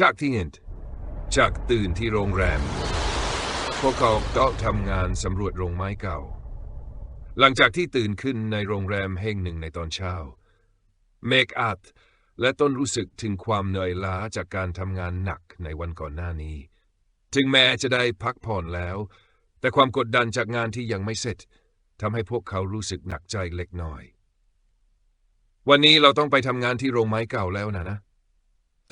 ฉากที่เห็นฉากตื่นที่โรงแรม พวกเขาก็ทำงานสำรวจโรงไม้เก่า หลังจากที่ตื่นขึ้นในโรงแรมแห่งหนึ่งในตอนเช้า เมกอัดและต้นรู้สึกถึงความเหนื่อยล้าจากการทำงานหนักในวันก่อนหน้านี้ ถึงแม้จะได้พักผ่อนแล้ว แต่ความกดดันจากงานที่ยังไม่เสร็จทำให้พวกเขารู้สึกหนักใจเล็กน้อย วันนี้เราต้องไปทำงานที่โรงไม้เก่าแล้วนะนะ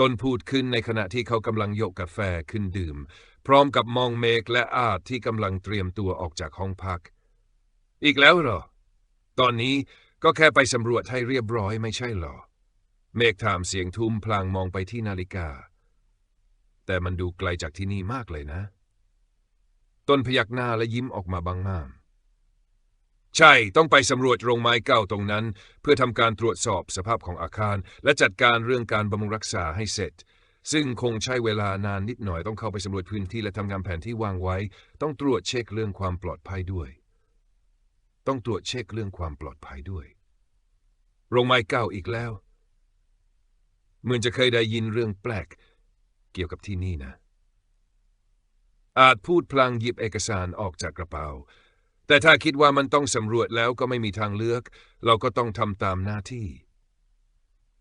ตนพูดขึ้นในขณะที่เขากำลังยกกาแฟขึ้นดื่ม พร้อมกับมองเมกและอาร์ตที่กำลังเตรียมตัวออกจากห้องพัก อีกแล้วเหรอ ตอนนี้ก็แค่ไปสำรวจให้เรียบร้อยไม่ใช่เหรอ เมกถามเสียงทุ้มพลางมองไปที่นาฬิกา แต่มันดูไกลจากที่นี่มากเลยนะ ต้นพยักหน้าและยิ้มออกมาบางมาม ใช่ ต้องไปสำรวจโรงไม้เก่าตรงนั้น เพื่อทำการตรวจสอบสภาพของอาคาร และจัดการเรื่องการบำรุงรักษาให้เสร็จ ซึ่งคงใช้เวลานานนิดหน่อยต้องเข้าไปสำรวจพื้นที่และทำงานแผนที่วางไว้ ต้องตรวจเช็คเรื่องความปลอดภัยด้วย ต้องตรวจเช็คเรื่องความปลอดภัยด้วย โรงไม้เก่าอีกแล้ว เหมือนจะเคยได้ยินเรื่องแปลก เกี่ยวกับที่นี่นะ อาจพูดพลางหยิบเอกสารออกจากกระเป๋า แต่ถ้าคิดว่ามันต้องสำรวจแล้วก็ไม่มีทางเลือก เราก็ต้องทำตามหน้าที่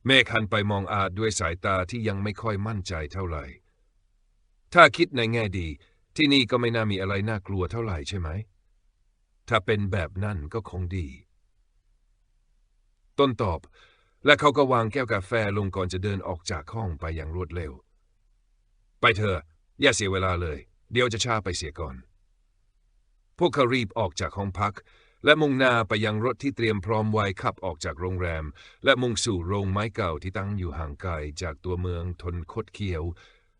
เมฆหันไปมองอาจด้วยสายตาที่ยังไม่ค่อยมั่นใจเท่าไหร่ ถ้าคิดในแง่ดี ที่นี่ก็ไม่น่ามีอะไรน่ากลัวเท่าไหร่ใช่ไหม ถ้าเป็นแบบนั้นก็คงดี ต้นตอบ และเขาก็วางแก้วกาแฟลงก่อนจะเดินออกจากห้องไปอย่างรวดเร็ว ไปเถอะอย่าเสียเวลาเลย เดี๋ยวจะช้าไปเสียก่อน พวกเขารีบออกจากห้องพัก และมุ่งหน้าไปยังรถที่เตรียมพร้อมไว้ขับออกจากโรงแรม และมุ่งสู่โรงไม้เก่าที่ตั้งอยู่ห่างไกลจากตัวเมืองทนคดเคี้ยว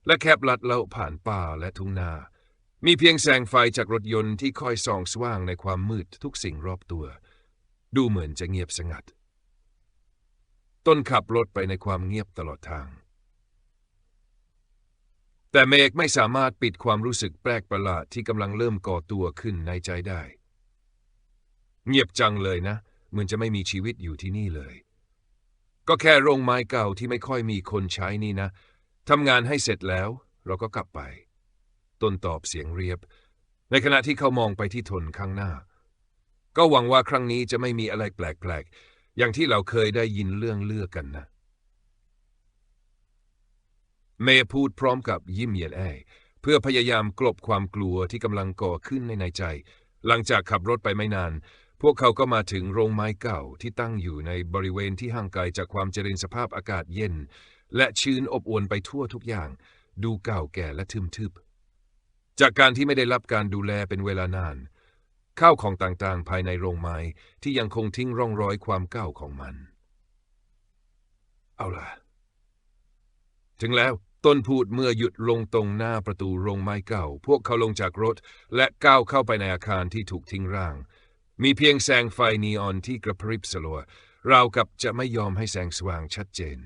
และแคบลัดเลาผ่านป่าและทุ่งนา มีเพียงแสงไฟจากรถยนต์ที่คอยส่องสว่างในความมืดทุกสิ่งรอบตัว ดูเหมือนจะเงียบสงัด ต้นขับรถไปในความเงียบตลอดทาง แต่เมฆไม่สามารถปิดความรู้สึกแปลกประหลาดที่กำลังเริ่มก่อตัวขึ้นในใจได้ เงียบจังเลยนะเหมือนจะไม่มีชีวิตอยู่ที่นี่เลย ก็แค่โรงไม้เก่าที่ไม่ค่อยมีคนใช้นี่นะทำงานให้เสร็จแล้ว เราก็กลับไป ต้นตอบเสียงเรียบ ในขณะที่เขามองไปที่ทนข้างหน้า ก็หวังว่าครั้งนี้จะไม่มีอะไรแปลกๆอย่างที่เราเคยได้ยินเรื่องเลือกกันนะ เมย์พูดพร้อมกับยิ้มเย็นแอเพื่อพยายามกลบความกลัวที่กำลังก่อขึ้นในในใจ หลังจากขับรถไปไม่นาน พวกเขาก็มาถึงโรงไม้เก่าที่ตั้งอยู่ในบริเวณที่ห่างไกลจากความเจริญสภาพอากาศเย็น และชื้นอบอวลไปทั่วทุกอย่าง ดูเก่าแก่และทึมทึบ จากการที่ไม่ได้รับการดูแลเป็นเวลานาน ข้าวของต่างๆ ภายในโรงไม้ที่ยังคงทิ้งร่องรอยความเก่าของมัน เอาล่ะ ถึงแล้วต้นพูดเมื่อหยุดลงตรงหน้าประตูโรงไม้เก่า พวกเขาลงจากรถและก้าวเข้าไปในอาคารที่ถูกทิ้งร่าง มีเพียงแสงไฟนีออนที่กระพริบสลัวราวกับจะไม่ยอมให้แสงสว่างชัดเจน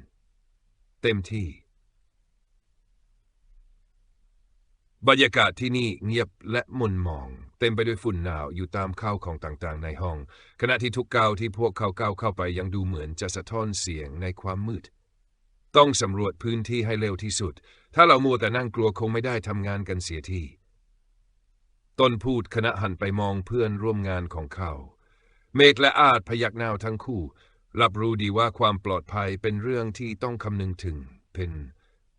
เต็มที่ บรรยากาศที่นี่เงียบและม่นหมอง เต็มไปด้วยฝุ่นหนาวอยู่ตามข้าวของต่างๆ ในห้อง ขณะที่ทุกก้าวที่พวกเขาก้าวเข้าไปยังดูเหมือนจะสะท้อนเสียงในความมืด ต้องสำรวจพื้นที่ให้เร็วที่สุด ถ้าเรามัวแต่นั่งกลัวคงไม่ได้ทำงานกันเสียทีต้นพูดขณะหันไปมองเพื่อนร่วมงานของเขา เมกและอาจพยักหน้าทั้งคู่ รับรู้ดีว่าความปลอดภัยเป็นเรื่องที่ต้องคำนึงถึง เป็น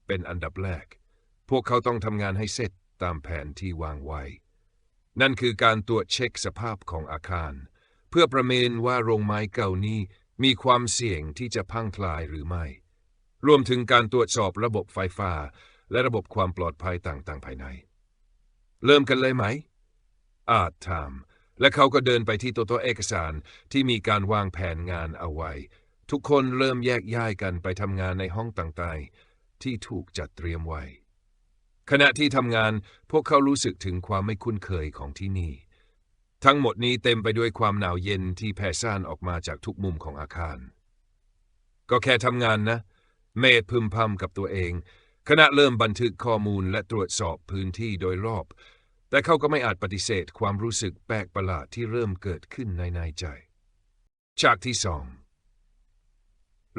เป็นอันดับแรก พวกเขาต้องทำงานให้เสร็จตามแผนที่วางไว้ นั่นคือการตรวจเช็คสภาพของอาคาร เพื่อประเมินว่าโรงไม้เก่านี้มีความเสี่ยงที่จะพังทลายหรือไม่ รวมถึงการตรวจสอบระบบไฟฟ้า และระบบความปลอดภัยต่างๆ ภายใน เริ่มกันเลยไหม อาจถามและเขาก็เดินไปที่ตัวตัวเอกสารที่มีการวางแผนงานเอาไว้ ทุกคนเริ่มแยกย้ายกันไปทำงานในห้องต่างๆ ที่ถูกจัดเตรียมไว้ ขณะที่ทำงานพวกเขารู้สึกถึงความไม่คุ้นเคยของที่นี่ ทั้งหมดนี้เต็มไปด้วยความหนาวเย็นที่แผ่ซ่านออกมาจากทุกมุมของอาคาร ก็แค่ทำงานนะเเมธพึมพำกับตัวเอง ขณะเริ่มบันทึกข้อมูลและตรวจสอบพื้นที่โดยรอบ แต่เขาก็ไม่อาจปฏิเสธความรู้สึกแปลกประหลาดที่เริ่มเกิดขึ้นในในใจ ฉากที่สอง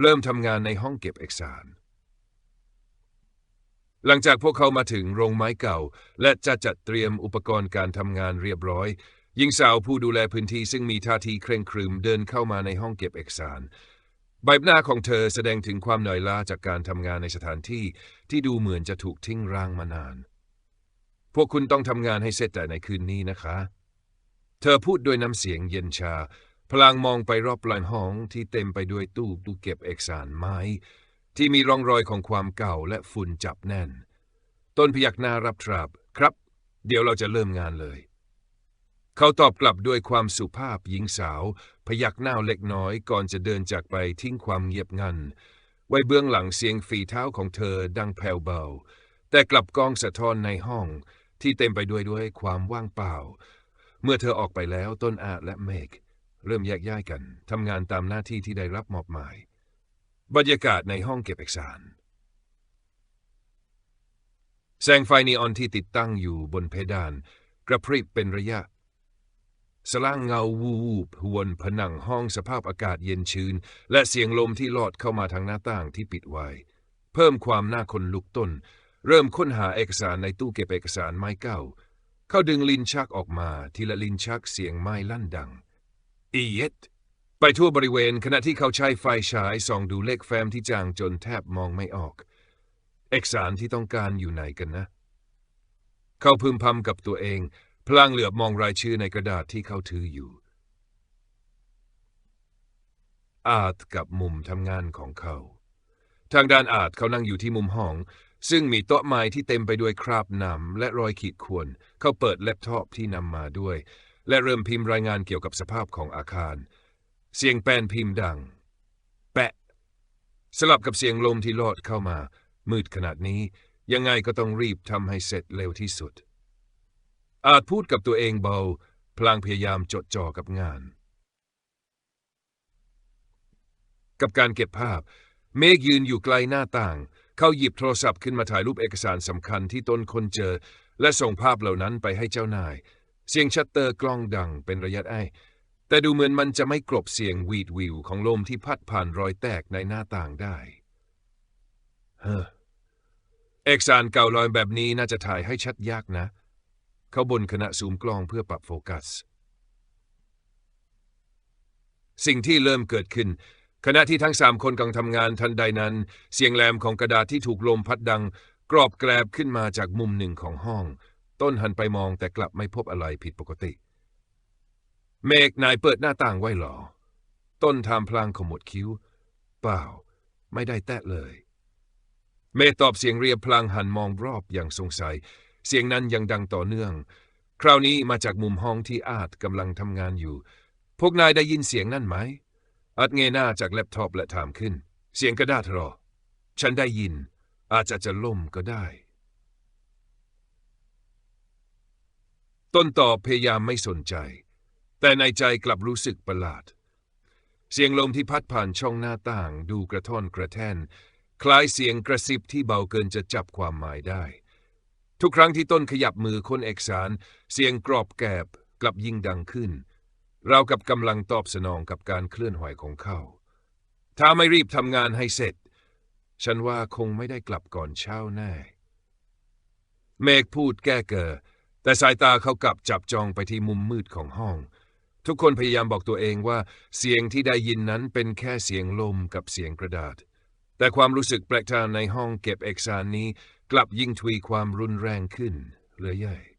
เริ่มทำงานในห้องเก็บเอกสาร หลังจากพวกเขามาถึงโรงไม้เก่า และจะจัดเตรียมอุปกรณ์การทำงานเรียบร้อยหญิงสาวผู้ดูแลพื้นที่ซึ่งมีท่าทีเคร่งครึมเดินเข้ามาในห้องเก็บเอกสาร ใบหน้าของเธอแสดงถึงความเหนื่อยล้าจากการทำงานในสถานที่ที่ดูเหมือนจะถูกทิ้งร้างมานาน พวกคุณต้องทำงานให้เสร็จแต่ในคืนนี้นะคะ เธอพูดด้วยน้ำเสียงเย็นชา พลางมองไปรอบลานห้องที่เต็มไปด้วยตู้ตู้เก็บเอกสารไม้ ที่มีร่องรอยของความเก่าและฝุ่นจับแน่น ต้นพยักหน้ารับทราบครับ เดี๋ยวเราจะเริ่มงานเลย เขาตอบกลับด้วยความสุภาพหญิงสาว พยักหน้าเล็กน้อยก่อนจะเดินจากไปทิ้งความเงียบงัน ไว้เบื้องหลังเสียงฝีเท้าของเธอดังแผ่วเบา แต่กลับก้องสะท้อนในห้อง ที่เต็มไปด้วยด้วยความว่างเปล่า เมื่อเธอออกไปแล้วต้นอาและเมกเริ่มแยกย้ายกันทำงานตามหน้าที่ที่ได้รับมอบหมาย บรรยากาศในห้องเก็บเอกสารแสงไฟนีออนที่ติดตั้งอยู่บนเพดาน กระพริบเป็นระยะ สล่างเงาวูบหวนผนังห้องสภาพอากาศเย็นชื้น และเสียงลมที่ลอดเข้ามาทางหน้าต่างที่ปิดไว้ เพิ่มความน่าคนลุกต้น เริ่มค้นหาเอกสารในตู้เก็บเอกสารไม้เก่า เขาดึงลิ้นชักออกมาทีละลิ้นชักเสียงไม้ลั่นดัง อีเย็ดไปทั่วบริเวณขณะที่เขาใช้ไฟฉายส่องดูเลขแฟ้มที่จางจนแทบมองไม่ออก เอกสารที่ต้องการอยู่ไหนกันนะ เขาพึมพำกับตัวเอง พลางเหลือบมองรายชื่อในกระดาษที่เขาถืออยู่ อาจกับมุมทำงานของเขา ทางด้านอาจเขานั่งอยู่ที่มุมห้อง ซึ่งมีโต๊ะไม้ที่เต็มไปด้วยคราบน้ำและรอยขีดข่วน เขาเปิดแล็ปท็อปที่นำมาด้วย และเริ่มพิมพ์รายงานเกี่ยวกับสภาพของอาคาร เสียงแป้นพิมพ์ดัง แปะ สลับกับเสียงลมที่ลอดเข้ามา มืดขนาดนี้ ยังไงก็ต้องรีบทำให้เสร็จเร็วที่สุด อาจพูดกับตัวเองเบา พลางพยายามจดจ่อกับงาน กับการเก็บภาพ เมฆยืนอยู่ไกลหน้าต่าง เขาหยิบโทรศัพท์ขึ้นมาถ่ายรูปเอกสารสำคัญที่ตนคนเจอ และส่งภาพเหล่านั้นไปให้เจ้านาย เสียงชัตเตอร์กล้องดังเป็นระยะไอแต่ดูเหมือนมันจะไม่กลบเสียงหวีดวิวของลมที่พัดผ่านรอยแตกในหน้าต่างได้เฮ้อเอกสารเก่าลอยแบบนี้น่าจะถ่ายให้ชัดยากนะเเขาบนขณะซูมกล้องเพื่อปรับโฟกัส สิ่งที่เริ่มเกิดขึ้น ขณะที่ทั้งสามคนกำลังทำงานทันใดนั้น เสียงแหลมของกระดาษที่ถูกลมพัดดัง กรอบแกรบขึ้นมาจากมุมหนึ่งของห้อง ต้นหันไปมองแต่กลับไม่พบอะไรผิดปกติ เมกนายเปิดหน้าต่างไว้หรอ ต้นทำพลางขมวดคิ้ว เปล่า ไม่ได้แตะเลย เมตอบเสียงเรียบพลางหันมองรอบอย่างสงสัย เสียงนั้นยังดังต่อเนื่อง คราวนี้มาจากมุมห้องที่อาจกำลังทำงานอยู่ พวกนายได้ยินเสียงนั่นไหม อาจเงยหน้าจากแล็ปท็อปและถามขึ้น เสียงกระดาษรอ ฉันได้ยิน อาจจะจะล่มก็ได้ ต้นตอบพยายามไม่สนใจ แต่ในใจกลับรู้สึกประหลาด เสียงลมที่พัดผ่านช่องหน้าต่าง ดูกระท่อนกระแท่น คล้ายเสียงกระซิบที่เบาเกินจะจับความหมายได้ ทุกครั้งที่ต้นขยับมือคนเอกสาร เสียงกรอบแกบกลับยิ่งดังขึ้น เรากับกำลังตอบสนองกับการเคลื่อนไหวของเขา ถ้าไม่รีบทำงานให้เสร็จ ฉันว่าคงไม่ได้กลับก่อนเช้าแน่ เมฆพูดแก้เกอแต่สายตาเขากลับจับจองไปที่มุมมืดของห้อง ทุกคนพยายามบอกตัวเองว่าเสียงที่ได้ยินนั้นเป็นแค่เสียงลมกับเสียงกระดาษ แต่ความรู้สึกแปลกตาในห้องเก็บเอกสารนี้ กลับยิ่งทวีความรุนแรงขึ้นเรื่อยๆ